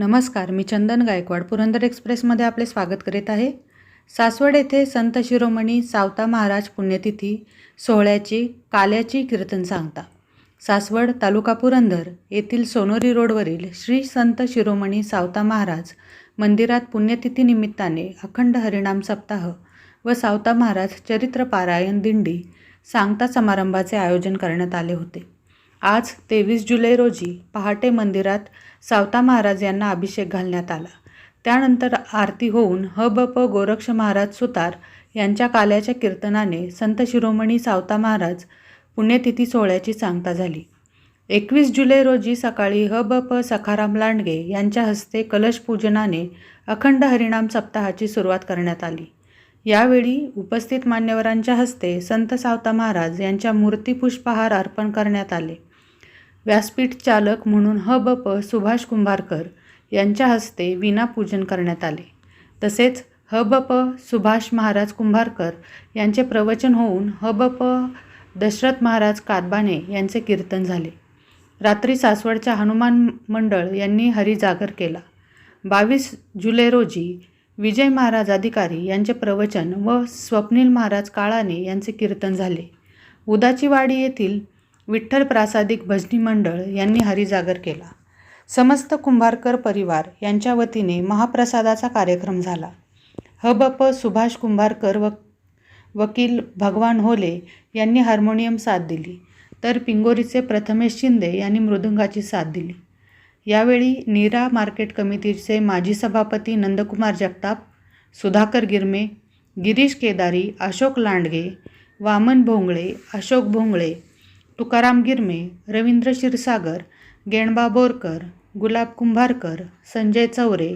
नमस्कार मी चंदन गायकवाड पुरंदर एक्सप्रेसमध्ये आपले स्वागत करीत आहे. सासवड येथे संत शिरोमणी सावता महाराज पुण्यतिथी सोहळ्याची काल्याची कीर्तन सांगता. सासवड तालुका पुरंदर येथील सोनोरी रोडवरील श्री संत शिरोमणी सावता महाराज मंदिरात पुण्यतिथी निमित्ताने अखंड हरिणाम सप्ताह व सावता महाराज चरित्र पारायण दिंडी सांगता समारंभाचे आयोजन करण्यात आले होते. आज तेवीस जुलै रोजी पहाटे मंदिरात सावता महाराज यांना अभिषेक घालण्यात आला. त्यानंतर आरती होऊन ह ब प गोरक्ष महाराज सुतार यांच्या काल्याच्या कीर्तनाने संत शिरोमणी सावता महाराज पुण्यतिथी सोहळ्याची सांगता झाली. एकवीस जुलै रोजी सकाळी ह ब प सखाराम लांडगे यांच्या हस्ते कलश पूजनाने अखंड हरिणाम सप्ताहाची सुरुवात करण्यात आली. यावेळी उपस्थित मान्यवरांच्या हस्ते संत सावता महाराज यांच्या मूर्तीपुष्पहार अर्पण करण्यात आले. व्यासपीठ चालक म्हणून ह ब प सुभाष कुंभारकर यांच्या हस्ते विनापूजन करण्यात आले. तसेच ह ब प सुभाष महाराज कुंभारकर यांचे प्रवचन होऊन ह ब प दशरथ महाराज कादबाने यांचे कीर्तन झाले. रात्री सासवडच्या हनुमान मंडळ यांनी हरिजागर केला. बावीस जुलै रोजी विजय महाराज अधिकारी यांचे प्रवचन व स्वप्नील महाराज काळाने यांचे कीर्तन झाले. उदाचीवाडी येथील विठ्ठल प्रासादिक भजनी मंडळ यांनी हरिजागर केला. समस्त कुंभारकर परिवार यांच्या वतीने महाप्रसादाचा कार्यक्रम झाला. ह सुभाष कुंभारकर व वकील भगवान होले यांनी हार्मोनियम साथ दिली. तर पिंगोरीचे प्रथमेश शिंदे यांनी मृदुंगाची साथ दिली. यावेळी नीरा मार्केट कमिटीचे माजी सभापती नंदकुमार जगताप सुधाकर गिरमे गिरीश केदारी अशोक लांडगे वामन भोंगळे अशोक भोंगळे तुकाराम गिरमे रवींद्र क्षीरसागर गेणबा बोरकर गुलाब कुंभारकर संजय चौरे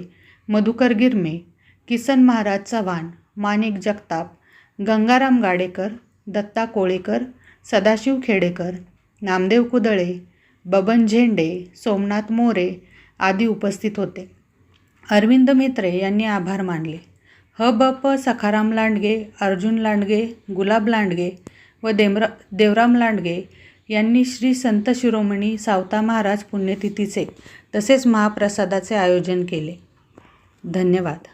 मधुकर गिरमे किसन महाराज चव्हाण माणिक जगताप गंगाराम गाडेकर दत्ता कोळेकर सदाशिव खेडेकर नामदेव कुदळे बबन झेंडे सोमनाथ मोरे आदी उपस्थित होते. अरविंद मित्रे यांनी आभार मानले. ह ब प सखाराम लांडगे अर्जुन लांडगे गुलाब लांडगे व देमरा देवराम लांडगे यांनी श्री संत शिरोमणी सावता महाराज पुण्यतिथीचे तसेच महाप्रसादाचे आयोजन केले. धन्यवाद.